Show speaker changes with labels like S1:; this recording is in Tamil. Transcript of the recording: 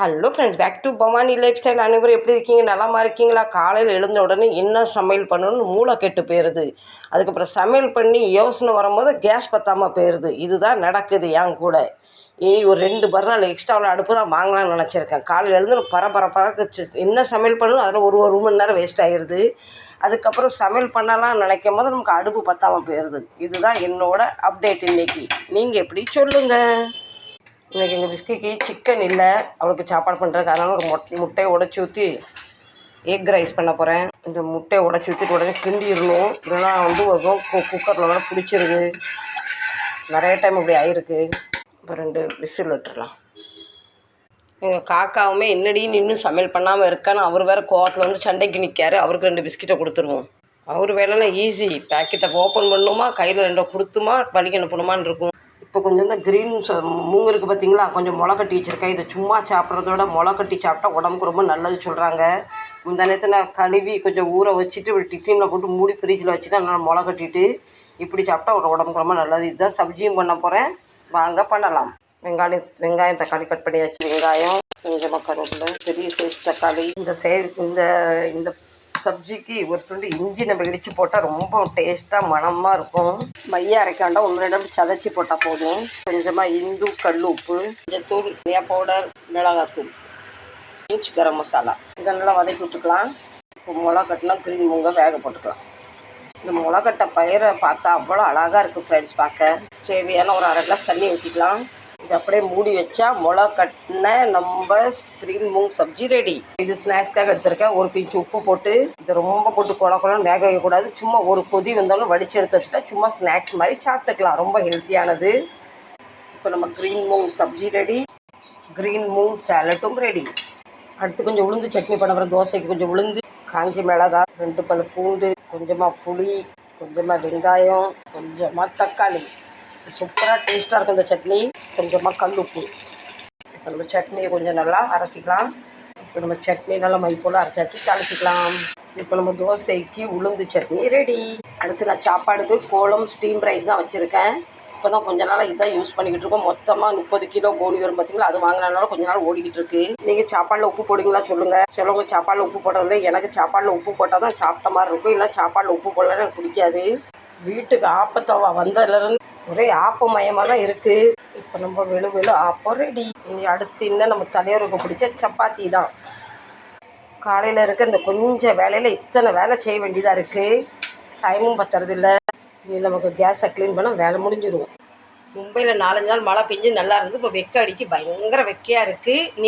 S1: Hello friends back to Bhavani lifestyle அனைவரும் எப்படி இருக்கீங்க? நலமா இருக்கீங்களா? காலையில் எழுந்த உடனே என்ன சமையல் பண்ணணும்னு மூளை கெட்டு போயிடுது அதுக்கப்புறம் சமையல் பண்ணி யோசனை வரும்போது கேஸ் பற்றாமல் போயிடுது இதுதான் நடக்குது என் கூட. ஏய் ஒரு ரெண்டு பர்னால் எக்ஸ்ட்ராவில் அடுப்பு தான் வாங்கலாம்னு நினச்சிருக்கேன். காலையில் எழுந்து பர பர பறக்குச்சு என்ன சமையல் பண்ணணும் அதில் ஒரு ஒரு மணி நேரம் வேஸ்ட் ஆகிடுது அதுக்கப்புறம் சமையல் பண்ணலாம் நினைக்கும் போது நமக்கு அடுப்பு பற்றாமல் போயிடுது இதுதான் என்னோட அப்டேட் இன்றைக்கி நீங்கள் எப்படி சொல்லுங்கள் இன்றைக்கி எங்கள் பிஸ்கிக்கு சிக்கன் இல்லை. அவளுக்கு சாப்பாடு பண்ணுறது அதனால் ஒரு மொட் முட்டையை உடச்சி ஊற்றி எக் ரைஸ் பண்ண போகிறேன் இந்த முட்டையை உடச்சி ஊற்றிட்டு உடனே கிண்டிடணும். இல்லைனா வந்து ஒரு கு குக்கரில் வேணால் பிடிச்சிருது. நிறைய டைம் இப்படி ஆயிருக்கு. இப்போ ரெண்டு விசில் விட்டுடலாம் எங்கள் காக்காவுமே என்னடின்னு இன்னும் சமையல் பண்ணாமல் இருக்கான்னு அவர் வேறு கோவத்தில் வந்து சண்டைக்கு நிற்காரு அவருக்கு ரெண்டு பிஸ்கெட்டை கொடுத்துருவோம். அவர் வேலைலாம் ஈஸி பேக்கெட்டை ஓப்பன் பண்ணணுமா கையில் ரெண்டை கொடுத்துமா? வலிக்கு அனுப்பணுமான்னு இருக்கும். இப்போ கொஞ்சம் இந்த க்ரீன் மூங்கு இருக்குது பார்த்தீங்களா? கொஞ்சம் முளை கட்டி வச்சுருக்கேன். இதை சும்மா சாப்பிட்றத விட முளை கட்டி சாப்பிட்டா உடம்புக்கு ரொம்ப நல்லது சொல்கிறாங்க இந்த நேரத்தில் நான் கழுவி கொஞ்சம் ஊற வச்சுட்டு ஒரு டிஃபினில் போட்டு மூடி ஃப்ரிட்ஜில் வச்சுட்டு நல்லா முளை கட்டிட்டு இப்படி சாப்பிட்டா உடம்புக்கு ரொம்ப நல்லது. இதுதான் சப்ஜியும் பண்ண போகிறேன் வாங்க பண்ணலாம். வெங்காயம் வெங்காயம் தக்காளி கட் பண்ணியாச்சு. வெங்காயம் கொஞ்சமாக கருவேப்பிலை பெரிய சைஸ் தக்காளி. இந்த சே இந்த இந்த சப்ஜிக்கு ஒரு துண்டு இஞ்சி நம்ம இடித்து போட்டால் ரொம்ப டேஸ்ட்டாக மணமாக இருக்கும். மைய அரைக்காண்டா ஒன்று ரெண்டு சதைச்சி போட்டால் போதும். கொஞ்சமாக இந்து கல் உப்பு கொஞ்சம் தூள் நிறையா பவுடர் மிளகாத்தூள் இன்ச் கரம் மசாலா. இதை நல்லா வதக்கி விட்டுக்கலாம். இப்போ மிளகா கட்டினா கிரீன் மூங்க வேக போட்டுக்கலாம். இந்த மிளகட்டை பயிரை பார்த்தா அவ்வளோ அழகாக இருக்குது ஃப்ரெண்ட்ஸ் பார்க்க. தேவையான ஒரு அரை கிளாஸ் தண்ணி ஊற்றிக்கலாம் இது அப்படியே மூடி வச்சா முளை கட்டின நம்ம கிரீன் மூங் சப்ஜி ரெடி இது ஸ்நாக்ஸ்க்காக எடுத்திருக்கேன். ஒரு பிஞ்சு உப்பு போட்டு இதை ரொம்ப போட்டு குழ குழன்னு வேக வைக்கக்கூடாது. சும்மா ஒரு கொதி வந்தாலும் வடித்து எடுத்து வச்சுட்டா சும்மா ஸ்நாக்ஸ் மாதிரி சாப்பிட்டுக்கலாம். ரொம்ப ஹெல்த்தியானது இப்போ நம்ம green moong sabzi ready green moong சேலட்டும் ready அடுத்து கொஞ்சம் உளுந்து சட்னி பண்ண தோசைக்கு கொஞ்சம் உளுந்து காஞ்சி மிளகா ரெண்டு பல் பூண்டு கொஞ்சமாக புளி கொஞ்சமாக வெங்காயம் கொஞ்சமாக தக்காளி. சூப்பராக டேஸ்ட்டாக இருக்கும் இந்த சட்னி. கொஞ்சமாக கல் உப்பு. இப்போ நம்ம சட்னியை கொஞ்சம் நல்லா அரைச்சிக்கலாம். இப்போ நம்ம சட்னி நல்லா மை போல் அரைச்சாச்சு தாளிச்சிக்கலாம். இப்போ நம்ம தோசைக்கு உளுந்து சட்னி ரெடி அடுத்து நான் சாப்பாடுக்கு கோலம் ஸ்டீம் ரைஸ் தான் வச்சுருக்கேன். இப்போ தான் கொஞ்ச நாளாக இதான் யூஸ் பண்ணிக்கிட்டு இருக்கோம். மொத்தமாக முப்பது கிலோ கோழி வரும் பார்த்தீங்களா அது வாங்கினாலும் கொஞ்ச நாள் ஓடிக்கிட்டு இருக்கு. நீங்கள் சாப்பாடில் உப்பு போடுங்களா சொல்லுங்கள் சிலவங்க சாப்பாடில் உப்பு போடுறது எனக்கு சாப்பாடில் உப்பு போட்டால் தான் சாப்பிட்ட மாதிரி இருக்கும். இல்லை சாப்பாடில் உப்பு போடலன்னு எனக்கு பிடிக்காது. வீட்டுக்கு ஆப்பத்தவா வந்ததுலேருந்து ஒரே ஆப்பமயமாக தான் இருக்குது இப்போ நம்ம வெளு வெளு ஆப்பம் ரெடி இனி அடுத்து என்ன நம்ம தலைவருக்கு பிடிச்ச சப்பாத்தி தான். காலையில் இருக்க இந்த கொஞ்சம் வேலையில் இத்தனை வேலை செய்ய வேண்டியதாக இருக்குது டைமும் பத்துறதில்ல. இனி நமக்கு கேஸை க்ளீன் பண்ண வேலை முடிஞ்சிடும் மும்பையில் நாலஞ்சு நாள் மழை பெஞ்சு நல்லா இருந்து இப்போ வெக்க அடிக்கி பயங்கர வெக்கையாக இருக்குது